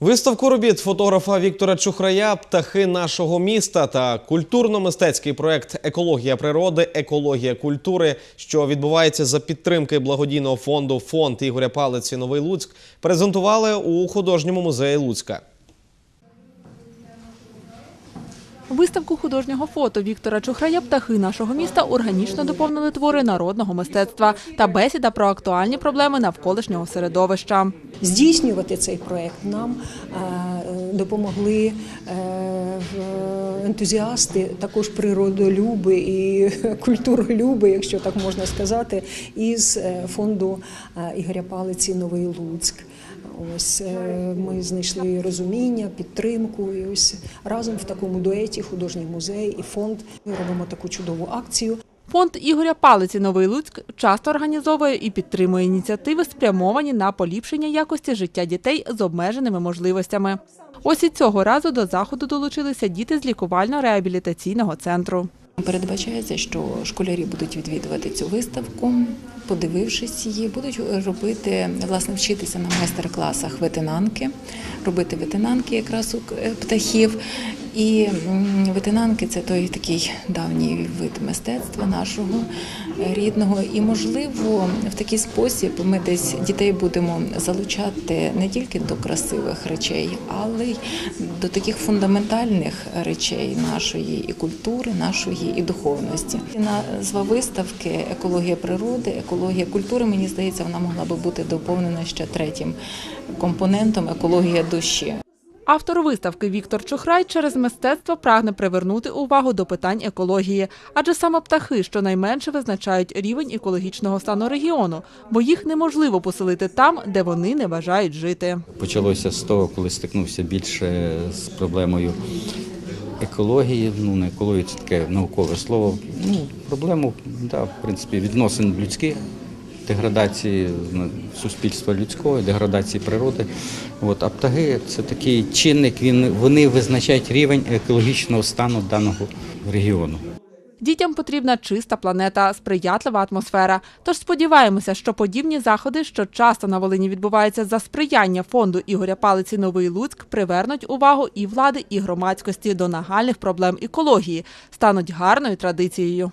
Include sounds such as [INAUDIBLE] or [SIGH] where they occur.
Виставку робіт фотографа Віктора Чухрая Птахи нашого міста та культурно-мистецький проект Екологія природи, екологія культури, що відбувається за підтримки благодійного фонду Фонд Ігоря Палиці Новий Луцьк, презентували у художньому музеї Луцька. Виставку художнього фото Віктора Чухрая «Птахи нашого міста» органічно доповнили твори народного мистецтва та бесіда про актуальні проблеми навколишнього середовища. Здійснювати цей проект нам е, допомогли е, ентузіасти, також природолюби і [LAUGHS] культуролюби, якщо так можна сказати, із е, фонду Ігоря Палиці Новий Луцьк. Ось е, ми знайшли розуміння, підтримку. І ось разом в такому дуеті художній музей і фонд ми робимо таку чудову акцію. Фонд Ігоря Палиці «Новий Луцьк» часто організовує і підтримує ініціативи, спрямовані на поліпшення якості життя дітей з обмеженими можливостями. Ось і цього разу до заходу долучилися діти з лікувально-реабілітаційного центру. Передбачається, що школярі будуть відвідувати цю виставку, подивившись її, будуть робити, власне, вчитися на майстер-класах ветенанки, робити ветенанки якраз у е, птахів. І м, ветенанки це той такий давній вид мистецтва нашого е, рідного. І, можливо, в такий спосіб ми десь дітей будемо залучати не тільки до красивих речей, але й до таких фундаментальних речей нашої і культури, нашої і духовності. Назва виставки Екологія природи, екологія культури. Мені здається, вона могла би бути доповнена ще третім компонентом екологія душі. Автор виставки Віктор Чухрай через мистецтво прагне привернути увагу до питань екології, адже саме птахи щонайменше визначають рівень екологічного стану регіону, бо їх неможливо поселити там, де вони не бажають жити. Почалося з того, коли стикнувся більше з проблемою екології. Ну, не екологія це таке наукове слово. Ну, проблему, да, в принципі, відносин людських, деградації ну, суспільства людського, деградації природи. От, а птаги це такий чинник, він, вони визначають рівень екологічного стану даного регіону. Дітям потрібна чиста планета, сприятлива атмосфера. Тож сподіваємося, що подібні заходи, що часто на Волині відбуваються за сприяння фонду Ігоря Палиці Новий Луцьк, привернуть увагу і влади, і громадськості до нагальних проблем екології, стануть гарною традицією.